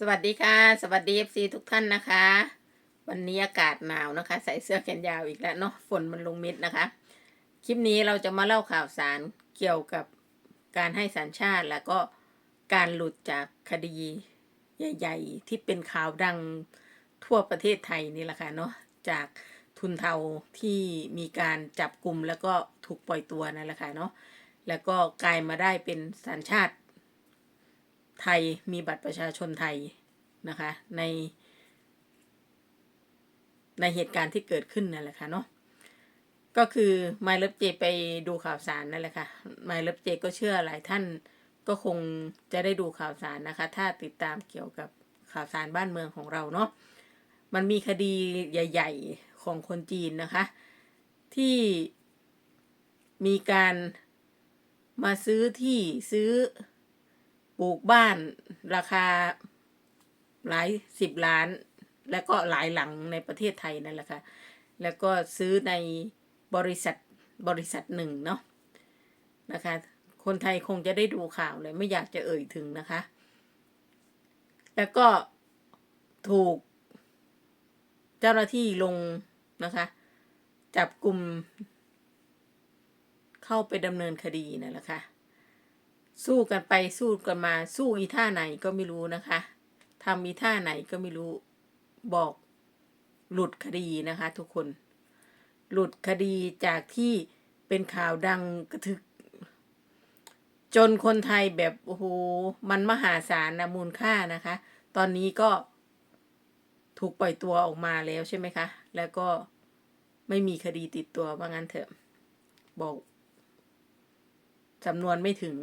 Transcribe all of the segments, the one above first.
สวัสดีค่ะ สวัสดีเอฟซีทุกท่านนะคะ วันนี้อากาศหนาวนะคะ ใส่เสื้อแขนยาวอีกแล้วเนาะฝนมันลงม็ดนะคะ คลิปนี้เราจะมาเล่าข่าวสารเกี่ยวกับการให้สัญชาติแล้วก็การหลุดจากคดีใหญ่ ๆ ที่เป็นข่าวดังทั่วประเทศไทยนี่แหละค่ะเนาะจากทุนเทาที่มีการจับกลุ่มแล้วก็ถูกปล่อยตัวนั่นแหละค่ะเนาะแล้วก็กลายมาได้เป็นสัญชาติ ไทยมีบัตรประชาชนไทยนะคะใน ในเหตุการณ์ที่เกิดขึ้นนั่นแหละค่ะเนาะก็คือ My Love J ไปดูข่าวสารนั่นแหละค่ะ My Love J ก็เชื่อหลายท่านก็คงจะได้ดูข่าวสารนะคะ ถ้าติดตามเกี่ยวกับข่าวสารบ้านเมืองของเราเนาะมันมีคดีใหญ่ ๆของคนจีนนะคะ ที่มีการมาซื้อที่ซื้อ ปลูกบ้านราคาหลายสิบล้าน แล้วก็หลายหลังในประเทศไทยนั่นแหละค่ะ แล้วก็ซื้อในบริษัทบริษัทหนึ่งเนาะนะคะ คนไทยคงจะได้ดูข่าวเลยไม่อยากจะเอ่ยถึงนะคะ แล้วก็ถูกเจ้าหน้าที่ลงนะคะ จับกลุ่มเข้าไปดำเนินคดีนั่นแหละค่ะ สู้กันไปสู้กันมา สู้อีท่าไหนก็ไม่รู้นะคะทำอีท่าไหนก็ไม่รู้ บอกหลุดคดีนะคะ ทุกคน หลุดคดีจากที่เป็นข่าวดังกระทึก จนคนไทยแบบโอ้โหมันมหาศาลนะมูลค่านะคะ ตอนนี้ก็ถูกปล่อยตัวออกมาแล้วใช่ไหมคะ แล้วก็ไม่มีคดีติดตัวว่างั้นเถอะ บอกจำนวนไม่ถึง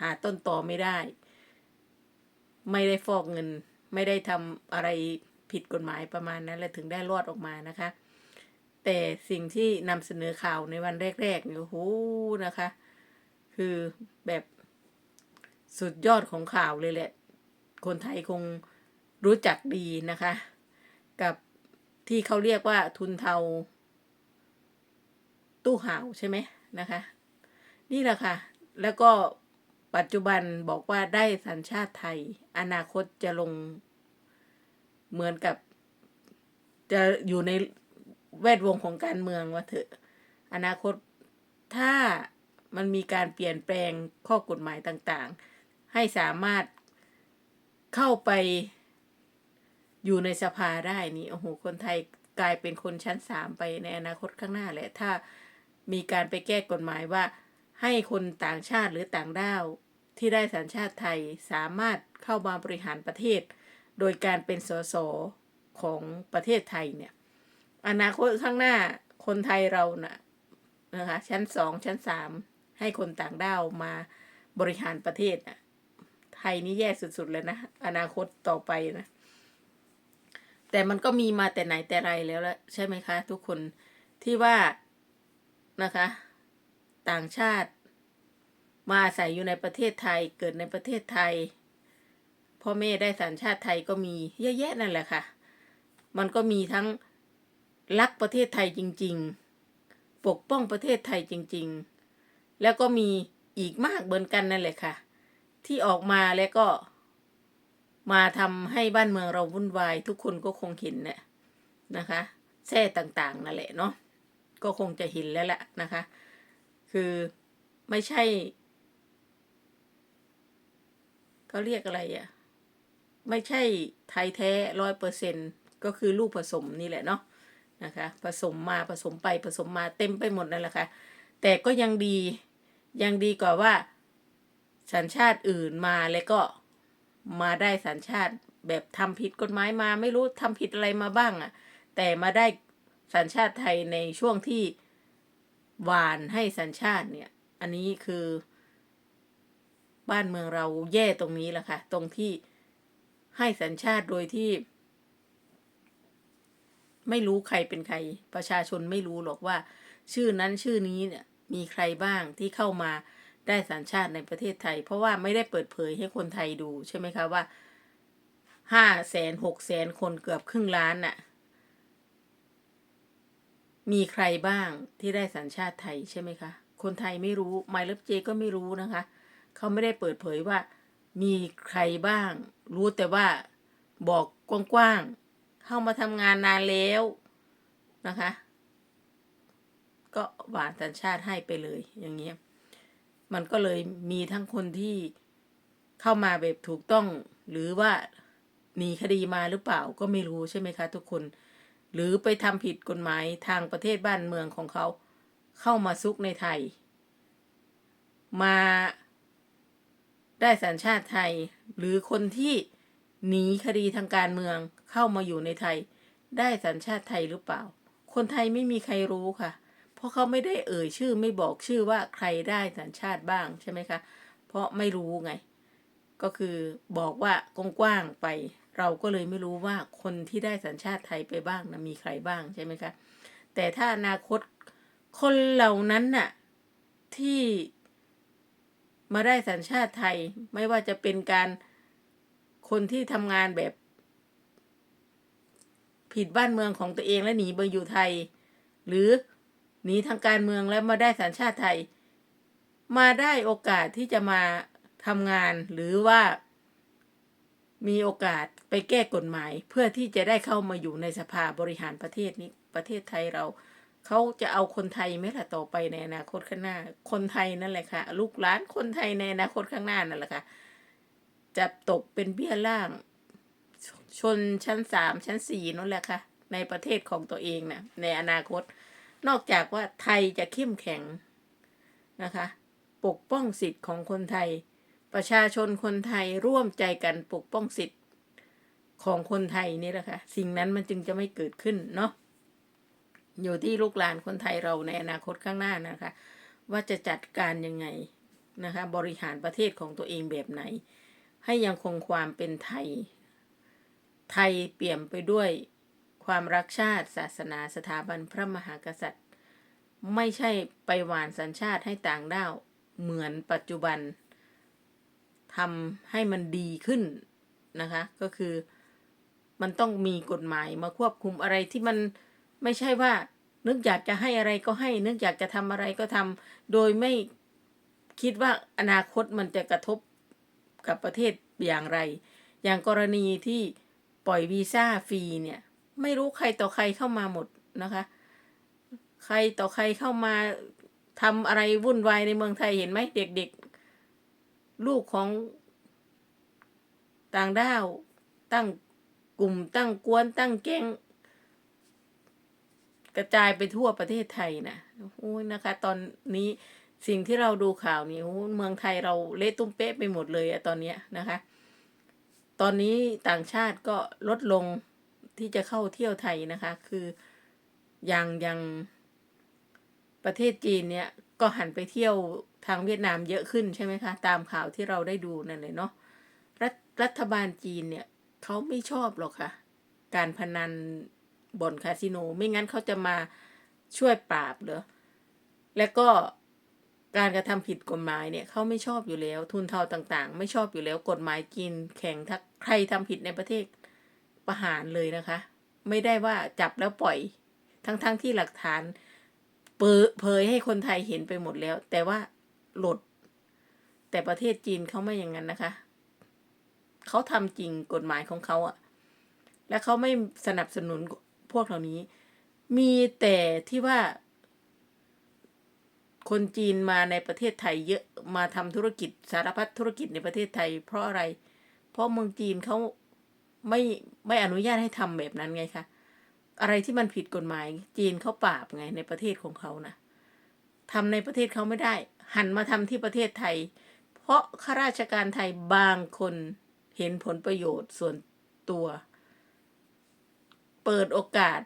หาต้นตอไม่ได้ ไม่ได้ฟอกเงิน ไม่ได้ทำอะไรผิดกฎหมายประมาณนั้นและถึงได้รอดออกมานะคะ แต่สิ่งที่นำเสนอข่าวในวันแรกๆเนี่ยโอ้โหนะคะ คือแบบสุดยอดของข่าวเลยแหละ คนไทยคงรู้จักดีนะคะ กับที่เขาเรียกว่าทุนเทา ตู้ห่าวใช่ไหมนะคะ นี่แหละค่ะ แล้วก็ ปัจจุบันบอกว่าได้สัญชาติไทย อนาคตจะลงเหมือนกับ จะอยู่ในแวดวงของการเมืองว่าเถอะ อนาคตถ้ามันมีการเปลี่ยนแปลงข้อกฎหมายต่างๆ ให้สามารถเข้าไปอยู่ในสภาได้นี่โอ้โหคนไทยกลายเป็นคนชั้นสามไปในอนาคตข้างหน้าแหละ ถ้ามีการไปแก้กฎหมายว่า ให้คนต่างชาติหรือต่างด้าว ที่ได้สัญชาติไทยสามารถเข้ามาบริหารประเทศ โดยการเป็นสสของประเทศไทยเนี่ยอนาคตข้างหน้าคนไทยเรานะ่ะนะคะชั้นสองชั้นสามให้คนต่างด้าวมาบริหารประเทศน่ะไทยนี่แย่สุดๆเลยนะอนาคตต่อไปนะ แต่มันก็มีมาแต่ไหนแต่ไรแล้วละใช่ไหมคะ ทุกคนที่ว่านะคะ ต่างชาติ มาอาศัยอยู่ในประเทศไทยเกิดในประเทศไทยพ่อแม่ได้สัญชาติไทยก็มีเยอะแยะนั่นแหละค่ะ มันก็มีทั้งรักประเทศไทยจริง ๆ ปกป้องประเทศไทยจริง ๆ แล้วก็มีอีกมากเหมือนกันนั่นแหละค่ะ ที่ออกมาแล้วก็มาทำให้บ้านเมืองเราวุ่นวาย ทุกคนก็คงเห็นเนี่ยนะคะแท่ต่างๆนั่นแหละเนาะก็คงจะเห็นแล้วแหละนะคะ คือไม่ใช่เขาเรียกอะไรอะ่ะ ไม่ใช่ไทยแท้ร้อยเปอร์เซ็นก็คือลูกผสมนี่แหละเนาะนะคะ ผสมมาผสมไปผสมมาเต็มไปหมดนั่นแหละค่ะแต่ก็ยังดียังดีกว่าว่า สัญชาติอื่นมาแล้วก็มาได้สัญชาติแบบทำผิดกฎหมายมาไม่รู้ทำผิดอะไรมาบ้างอะ่ะ แต่มาได้สัญชาติไทยในช่วงที่ วานให้สัญชาติเนี่ย อันนี้คือ บ้านเมืองเราแย่ตรงนี้แหละค่ะ ตรงที่ให้สัญชาติโดยที่ ไม่รู้ใครเป็นใคร ประชาชนไม่รู้หรอกว่า ชื่อนั้นชื่อนี้เนี่ย มีใครบ้างที่เข้ามาได้สัญชาติในประเทศไทย เพราะว่าไม่ได้เปิดเผยให้คนไทยดูใช่ไหมคะว่าห้าแสนหกแสนคนเกือบครึ่งล้านน่ะ มีใครบ้างที่ได้สัญชาติไทยใช่ไหมคะ คนไทยไม่รู้ไมล์เลฟเจก็ไม่รู้นะคะ เขาไม่ได้เปิดเผยว่า มีใครบ้าง รู้แต่ว่าบอกกว้างๆ เข้ามาทำงานนานแล้วนะคะ ก็หวานสัญชาติให้ไปเลยอย่างเงี้ย มันก็เลยมีทั้งคนที่เข้ามาแบบถูกต้องหรือว่าหนีคดีมาหรือเปล่าก็ไม่รู้ใช่ไหมคะ ทุกคน หรือไปทำผิดกฎหมายทางประเทศบ้านเมืองของเขาเข้ามาซุกในไทย มาได้สัญชาติไทย หรือคนที่หนีคดีทางการเมืองเข้ามาอยู่ในไทย ได้สัญชาติไทยหรือเปล่า คนไทยไม่มีใครรู้ค่ะ เพราะเขาไม่ได้เอ่ยชื่อไม่บอกชื่อว่าใครได้สัญชาติบ้างใช่ไหมคะ เพราะไม่รู้ไง ก็คือบอกว่ากว้างๆไป เราก็เลยไม่รู้ว่าคนที่ได้สัญชาติไทยไปบ้างนะมีใครบ้างใช่ไหมคะ แต่ถ้าอนาคตคนเหล่านั้นน่ะที่มาได้สัญชาติไทยไม่ว่าจะเป็นการคนที่ทำงานแบบ ผิดบ้านเมืองของตัวเองและหนีมาอยู่ไทย หรือหนีทางการเมืองแล้วมาได้สัญชาติไทย มาได้โอกาสที่จะมาทำงานหรือว่า มีโอกาสไปแก้กฎหมาย เพื่อที่จะได้เข้ามาอยู่ในสภาบริหารประเทศนี้ประเทศไทยเราเขาจะเอาคนไทยไหมล่ะต่อไปในอนาคตข้างหน้า คนไทยนั่นแหละค่ะ ลูกหลานคนไทยในอนาคตข้างหน้านั่นแหละค่ะจะตกเป็นเบี้ยล่าง ชนชั้นสามชั้นสี่นั่นแหละค่ะ ในประเทศของตัวเองนะในอนาคต นอกจากว่าไทยจะเข้มแข็งนะคะ ปกป้องสิทธิ์ของคนไทย ประชาชนคนไทยร่วมใจกันปกป้องสิทธิ์ของคนไทยนี่แหละค่ะ สิ่งนั้นมันจึงจะไม่เกิดขึ้นเนาะอยู่ที่ลูกหลานคนไทยเราในอนาคตข้างหน้านะคะ ว่าจะจัดการยังไงนะคะ บริหารประเทศของตัวเองแบบไหน ให้ยังคงความเป็นไทย ไทยเปี่ยมไปด้วยความรักชาติ ศาสนาสถาบันพระมหากษัตริย์ ไม่ใช่ไปหวานสัญชาติให้ต่างด้าวเหมือนปัจจุบัน ทำให้มันดีขึ้นนะคะ ก็คือมันต้องมีกฎหมายมาควบคุมอะไรที่มันไม่ใช่ว่านึกอยากจะให้อะไรก็ให้ นึกอยากจะทำอะไรก็ทำโดยไม่คิดว่าอนาคตมันจะกระทบกับประเทศอย่างไร อย่างกรณีที่ปล่อยวีซ่าฟรีเนี่ย ไม่รู้ใครต่อใครเข้ามาหมดนะคะ ใครต่อใครเข้ามาทำอะไรวุ่นวายในเมืองไทยเห็นไหมเด็กๆ ลูกของต่างด้าวตั้งกลุ่มตั้งกวนตั้งแก๊งกระจายไปทั่วประเทศไทยนะโอ้ยนะคะ ตอนนี้สิ่งที่เราดูข่าวนี่โอ้เมืองไทยเราเละตุ้มเป๊ะไปหมดเลยอะตอนเนี้ยนะคะ ตอนนี้ต่างชาติก็ลดลงที่จะเข้าเที่ยวไทยนะคะ คืออย่างอย่างประเทศจีนเนี่ยก็หันไปเที่ยว ทางเวียดนามเยอะขึ้นใช่ไหมคะ ตามข่าวที่เราได้ดูนั่นเลยเนาะรัฐรัฐบาลจีนเนี่ยเขาไม่ชอบหรอกค่ะ การพนันบ่อนคาสิโน ไม่งั้นเขาจะมาช่วยปราบเหรอและก็การกระทำผิดกฎหมายเนี่ยเขาไม่ชอบอยู่แล้ว ทุนเทาต่างๆ ไม่ชอบอยู่แล้วกฎหมายจีนแข่งถ้าใครทำผิดในประเทศประหารเลยนะคะ ไม่ได้ว่าจับแล้วปล่อย ทั้งๆทที่หลักฐานเปิดเผยให้คนไทยเห็นไปหมดแล้ว แต่ว่า หลด แต่ประเทศจีนเขาไม่อย่างนั้นนะคะ เขาทำจริงกฎหมายของเขาอะและเขาไม่สนับสนุนพวกเหล่านี้ มีแต่ที่ว่า คนจีนมาในประเทศไทยเยอะมาทำธุรกิจสารพัดธุรกิจในประเทศไทย เพราะอะไร เพราะเมืองจีนเขาไม่ไม่อนุญาตให้ทำแบบนั้นไงคะอะไรที่มันผิดกฎหมาย จีนเขาปราบไงในประเทศของเขานะทำในประเทศเขาไม่ได้ หันมาทำที่ประเทศไทย เพราะข้าราชการไทยบางคนเห็นผลประโยชน์ส่วนตัว เปิดโอกาส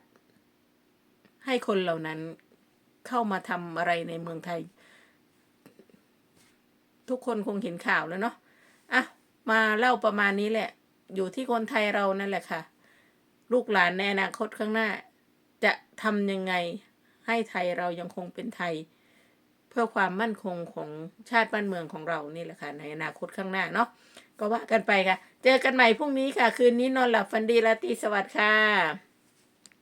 ให้คนเหล่านั้นเข้ามาทำอะไรในเมืองไทย ทุกคนคงเห็นข่าวแล้วเนาะอะมาเล่าประมาณนี้แหละ อยู่ที่คนไทยเรานั่นแหละค่ะ ลูกหลานในอนาคตข้างหน้า จะทำยังไงให้ไทยเรายังคงเป็นไทย พื่อความมั่นคงของชาติบ้านเมืองของเรานี่แหละค่ะ ในอนาคตข้างหน้าเนาะก็ว่ากันไปค่ะ เจอกันใหม่พรุ่งนี้ค่ะ คืนนี้นอนหลับฝันดีราตรีสวัสดิ์ค่ะ